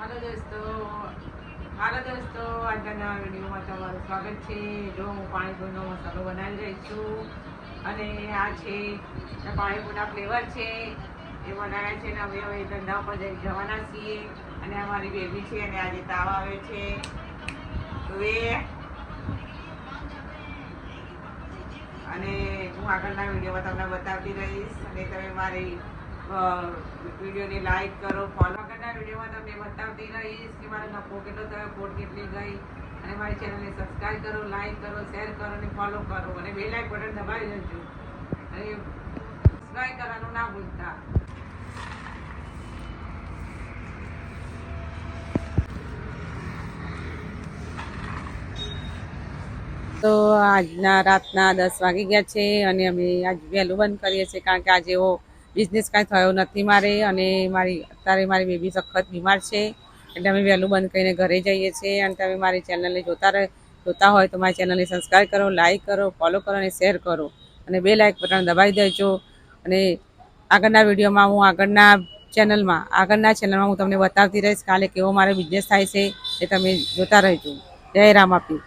હાલો દોસ્તો. હાલો દોસ્તો, આજના નવા વિડીયોમાં તમારું સ્વાગત છે. જો હું પાણીપુરીનો મસાલો બનાવી રહી છું અને આ છે પાણીપુરીના ફ્લેવર છે એ બનાવ્યા છે ને અમે હવે ધંધા જઈ જવાના છીએ અને અમારી બેબી છે અને આજે તાવ આવે છે. એ અને હું આગળના વિડીયોમાં તમને બતાવતી રહીશ અને તમે મારી વિડીયોને લાઈક કરો ફોલો આગળના વિડીયોમાં તમને બતાવતી રહીશ કે મારો નફો કેટલો થયો, ખોટ કેટલી ગઈ. અને મારી ચેનલને સબસ્ક્રાઈબ કરો લાઈક કરો શેર કરો અને ફોલો કરો. અને બે લાઈક બટન દબાવી દેજો. અને સબસ્ક્રાઈબ કરવાનું ના ભૂલતા. તો આજના રાતના દસ વાગી ગયા છે અને અમે આજ વહેલું બંધ કરીએ છીએ કારણ કે આજે એવો બિઝનેસ કાંઈ થયો નથી મારે અને મારી, અત્યારે મારી બેબી સખત બીમાર છે. એટલે અમે વહેલું બંધ કરીને ઘરે જઈએ છીએ અને તમે મારી ચેનલને જોતા રહે, જોતા હોય તો મારી ચેનલને સબસ્ક્રાઈબ કરો લાઇક કરો ફોલો કરો અને શેર કરો. અને બે લાઇક બટન દબાવી દેજો. અને આગળના વિડીયોમાં હું આગળના ચેનલમાં આગળના ચેનલમાં હું તમને બતાવતી રહીશ કાલે કેવો મારો બિઝનેસ થાય છે એ તમે જોતા રહેજો. જય રામ આપી.